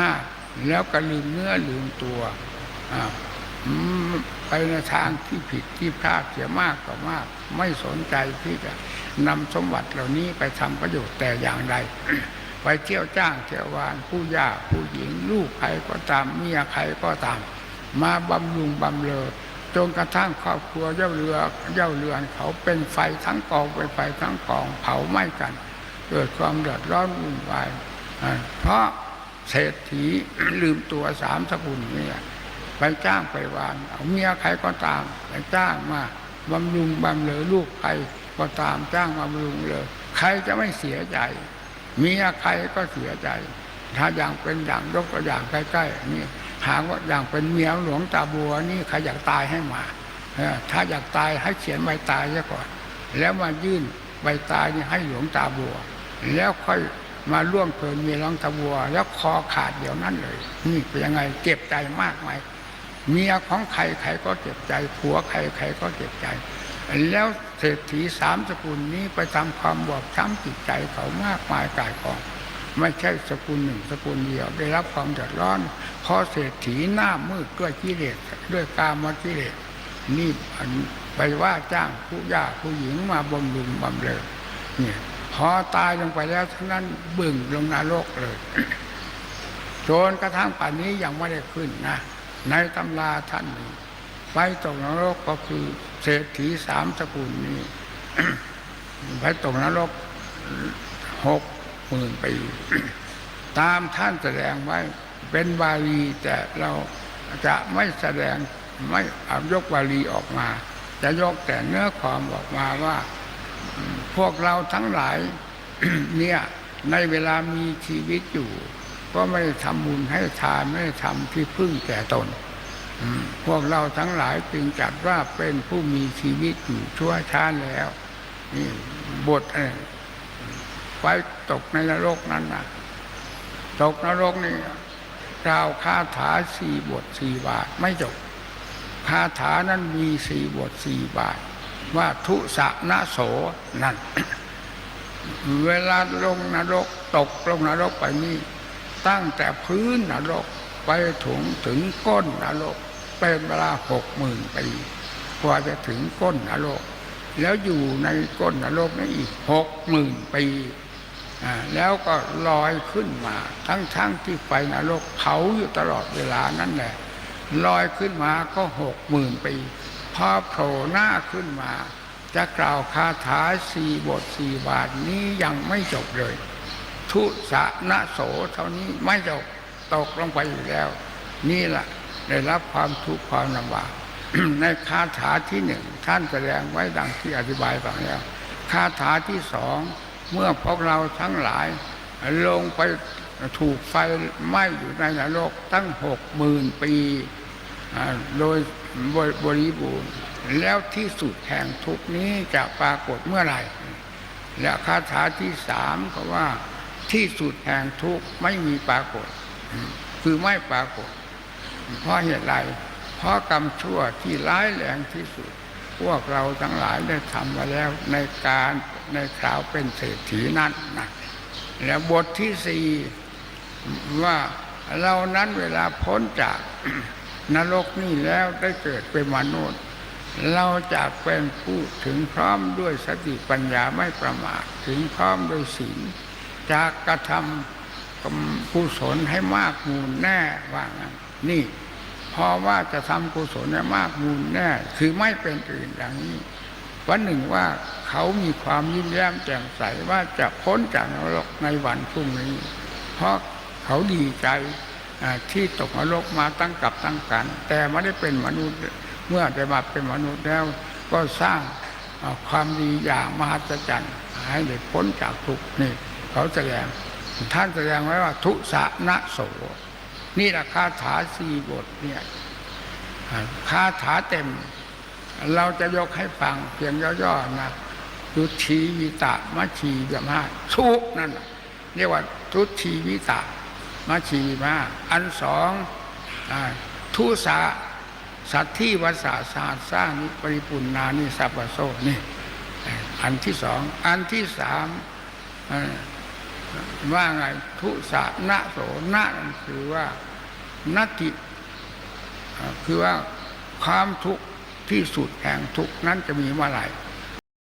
มาก แล้วก็ลืมเนื้อลืมตัวไปในทางที่ผิดที่พลาดเสียมากก็มาก ไม่สนใจที่จะนำสมบัติเหล่านี้ไปทำประโยชน์แต่อย่างใดไปเที่ยวจ้างเที่ยววานผู้ยากผู้หญิง ลูกใครก็ตามเมียใครก็ตาม มาบำรุงบำเรอจนกระทั่งครอบครัวเจ้าเรือเจ้าเรือนเขาเป็นไฟทั้งกองเป็นไฟทั้งกองเผาไหม้กัน เกิดความเดือดร้อนวุ่นวายเพราะ เศรษฐีลืมตัวสามสกุลเนี่ยไปจ้างไปวานเอาเมียใครก็ตามไปจ้างมาบำรุงบำเรอลูกใครก็ตามจ้างบำรุงเลย ใครจะไม่เสียใจ เมียใครก็เสียใจ ถ้าอย่างเป็นอย่างยกตัวอย่างใกล้ๆนี่หากว่าอย่างเป็นเมียหลวงตาบัวนี่ใครอยากตายให้มาถ้าอยากตายให้เขียนใบตายซะก่อน แล้วมายื่นใบตายนี่ให้หลวงตาบัว แล้วค่อย มาล่วงเกินมียหลวงตาบัว แล้วคอขาดเดี๋ยวนั้นเลย นี่เป็นยังไงเจ็บใจมากไหมเมียของใครใครก็เจ็บใจผัวใครใครก็เจ็บใจ แล้วเศรษฐีสามสกุลนี้ไปทำความบอบช้ำจิตใจเขามากมายกายกอง ไม่ใช่สกุลหนึ่งสกุลเดียว ได้รับความเดือดร้อนเพราะเศรษฐีหน้ามืดด้วยกิเลสด้วยกามกิเลสนี่ไปว่าจ้างผู้ยากผู้หญิงมาบำรุงบำเรอเนี่ย พอตายลงไปแล้วทั้งนั้นบึ่งลงนรกเลยจนกระทั่งป่านนี้ยังไม่ได้ขึ้นนะในตำราท่านนี้ไปตกนรกก็คือเศรษฐีสามสกุลนี้ไปตกนรกหกหมื่นปีตามท่านแสดงไว้เป็นบาลีแต่เราจะไม่แสดงไม่เอายกบาลีออกมา จะยกแต่เนื้อความออกมาว่า พวกเราทั้งหลายเนี่ยในเวลามีชีวิตอยู่ ก็ไม่ได้ทำบุญให้ทานไม่ได้ทำที่พึ่งแก่ตนพวกเราทั้งหลายจึงจัดว่าเป็นผู้มีชีวิตอยู่ชั่วช้าแล้วนี่บทองไฟตกในนรกนั้นนะตกนรกนี่กล่าวคาถาสี่บทสี่บาทไม่จบคาถานั้นมีสี่บทสี่บาท ว่าทุสะนะโสนั่น เวลาลงนรก ตกลงนรกไปนี่ตั้งแต่พื้นนรกไปถึงถึงก้นนรก เป็นเวลาหกหมื่นปีกว่าจะถึงก้นนรก แล้วอยู่ในก้นนรกนี้อีกหกหมื่นปีแล้วก็ลอยขึ้นมา ทั้งๆทที่ไฟนรกเผาอยู่ตลอดเวลานั่นแหละลอยขึ้นมาก็หกหมื่นปี พอโผล่หน้าขึ้นมา จะกล่าวคาถาสี่บทสี่บาทนี้ยังไม่จบเลย ทุสะนะโสเท่านี้ไม่จบตกลงไปอยู่แล้ว นี่แหละได้รับความทุกข์ความลำบากในคาถาที่หนึ่งท่านแสดงไว้ดังที่อธิบายฟังแล้วคาถาที่สองเมื่อพวกเราทั้งหลาย ลงไปถูกไฟไหม้อยู่ในนรกตั้งหกหมื่นปี โดยบริบูรณ์แล้วที่สุดแห่งทุกนี้จะปรากฏเมื่อไหร่ และคาถาที่สามก็ว่าที่สุดแห่งทุกไม่มีปรากฏ คือไม่ปรากฏ เพราะเหตุไร เพราะกรรมชั่วที่ร้ายแรงที่สุด พวกเราทั้งหลายได้ทำมาแล้วในการในคราวเป็นเศรษฐีนั้นนะและบทที่สี่ว่าเรานั้นเวลาพ้นจาก นรกนี่แล้วได้เกิดเป็นมนุษย์ เราจะเป็นผู้ถึงพร้อมด้วยสติปัญญาไม่ประมาทถึงพร้อมด้วยศีลจากกระทำกุศลให้มากมูลแน่ว่างั้นนี่เพราะว่าจะทำกุศลให้มากมูลแน่คือไม่เป็นอื่นดังนี้วันหนึ่งว่าเขามีความยิ้มแย้มแจ่มใสว่าจะพ้นจากนรกในวันพรุ่งนี้ เพราะเขาดีใจ ที่ตกนรกมาตั้งกับตั้งกัน แต่ไม่ได้เป็นมนุษย์เมื่อได้มาเป็นมนุษย์แล้ว ก็สร้างความดีอย่างมหัศจรรย์ให้ได้พ้นจากทุกข์นี่เขาแสดงท่านแสดงไว้ว่าทุสะนะโสนี่แหละคาถาสี่บทเนี่ยอ่าคาถาเต็ม เราจะยกให้ฟังเพียงย่อๆนะทุชีวิตะมัชชีวิมาทุกนั่นเรียกว่าทุชีวิตะ มัชชีวิมา อันสองอทุสะสัตที่วัสาศาสตร์สร้างนิปริปุณนานิสัพพโสนี่อันที่สอง อันที่สามว่าไงทุสานะโสนะนั่นคือว่านัตติคือว่าความทุกข์ที่สุดแห่งทุกข์นั้นจะมีเมื่อไหร่